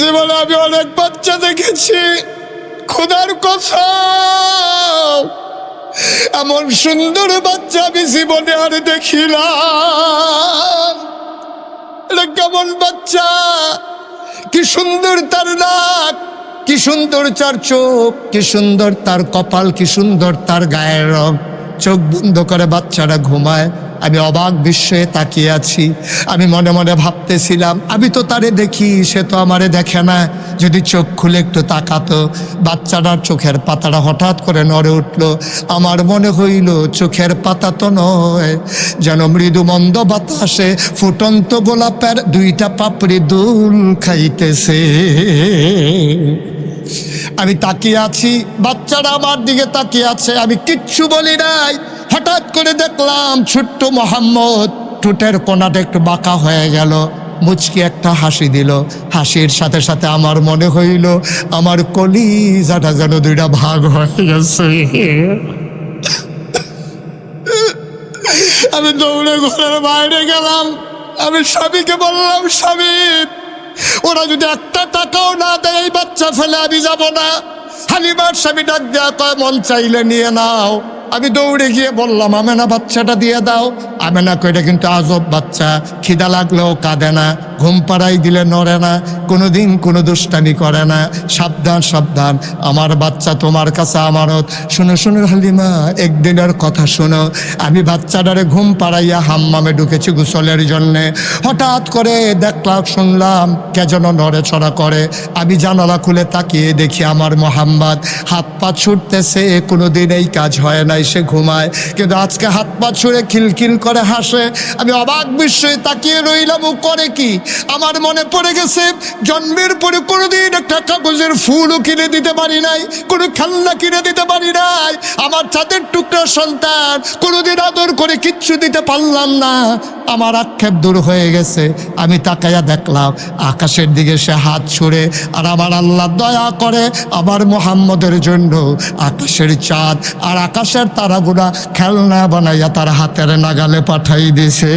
জীবনে আমি অনেক বাচ্চা দেখেছি। খোদার কথা এমন সুন্দর বাচ্চা আমি জীবনে আর দেখিলাম কেমন বাচ্চা? কি সুন্দর তার নাক, কি সুন্দর তার চোখ, কি সুন্দর তার কপাল, কি সুন্দর তার গায়ের রং। চোখ বন্ধ করে বাচ্চারা ঘুমায় আমি অবাক বিস্ময়ে তাকিয়ে আছি। আমি মনে মনে ভাবতেছিলাম, আমি তো তারে দেখি, সে তো আমারে দেখে না। যদি চোখ খুলে একটু তাকাতো, বাচ্চাটার চোখের পাতাটা হঠাৎ করে নড়ে উঠল। আমার মনে হইল, চোখের পাতা তো নয়, যেন মৃদু মন্দ বাতাসে ফুটন্ত গোলাপের দুইটা পাপড়ি দুল খাইতেছে। আমি তাকিয়ে আছি, বাচ্চারা আমার দিকে তাকিয়ে আছে, আমি কিচ্ছু বলি নাই। হঠাৎ করে দেখলাম ছোট্ট মোহাম্মদ ঠোঁটের কোনাটা একটু বাঁকা হয়ে গেল। মুচকি একটা হাসি দিল। হাসির সাথে সাথে আমার মনে হইল, আমার কলিজাটা যেন দুইটা ভাগ হয়ে গেছে। আমি দৌড়ে ঘরের বাইরে গেলাম। আমি স্বামীকে বললাম, স্বামী, ওরা যদি একটা টাকাও না দেয়, এই বাচ্চা ফেলে আমি যাব না। হালিমার স্বামী ডাক দেওয়া মন চাইলে নিয়ে নাও। আমি দৌড়ে গিয়ে বললাম আমেনা বাচ্চাটা দিয়ে দাও। আমেনা কইটা কিন্তু আজব বাচ্চা, খিদা লাগলেও কাঁদে না, ঘুম পাড়াই দিলে নড়ে না, কোনোদিন কোনো দুষ্টামি করে না। সাবধান সাবধান, আমার বাচ্চা তোমার কাছে আমারত শোনো শোনো হালিমা, একদিনের কথা শোনো। আমি বাচ্চাটারে ঘুম পাড়াইয়া হাম্মামে ঢুকেছি গোসলের জন্যে। হঠাৎ করে দেখলাম, শুনলাম কে যেন নড়ে ছড়া করে। আমি জানালা খুলে তাকিয়ে দেখি আমার মোহাম্মদ। হাত পা ছুটতেছে, কোনোদিন এই কাজ হয় নাই, সে ঘুমায়। কিন্তু আজকে হাত পা ছুঁড়ে খিলখিল করে হাসে। আমি অবাক বিস্ময়ে তাকিয়ে রইলাম, ও করে কি? আমার মনে পড়ে গেছে, জন্মের পরে কোনোদিন একটা কাগজের ফুলও কিনে দিতে পারি নাই, কোনো খেলনা কিনে দিতে পারি নাই। আমার চাঁদের টুকরা সন্তান, কোনোদিন আদর করে কিচ্ছু দিতে পারলাম না। আমার আক্ষেপ দূর হয়ে গেছে, আমি তাকাইয়া দেখলাম, আকাশের দিকে সে হাত ছুঁড়ে, আর আমার আল্লাহ দয়া করে আমার মোহাম্মদের জন্য আকাশের চাঁদ আর আকাশের তারাগুলা খেলনা বানাইয়া তার হাতের নাগালে পাঠাই দিছে।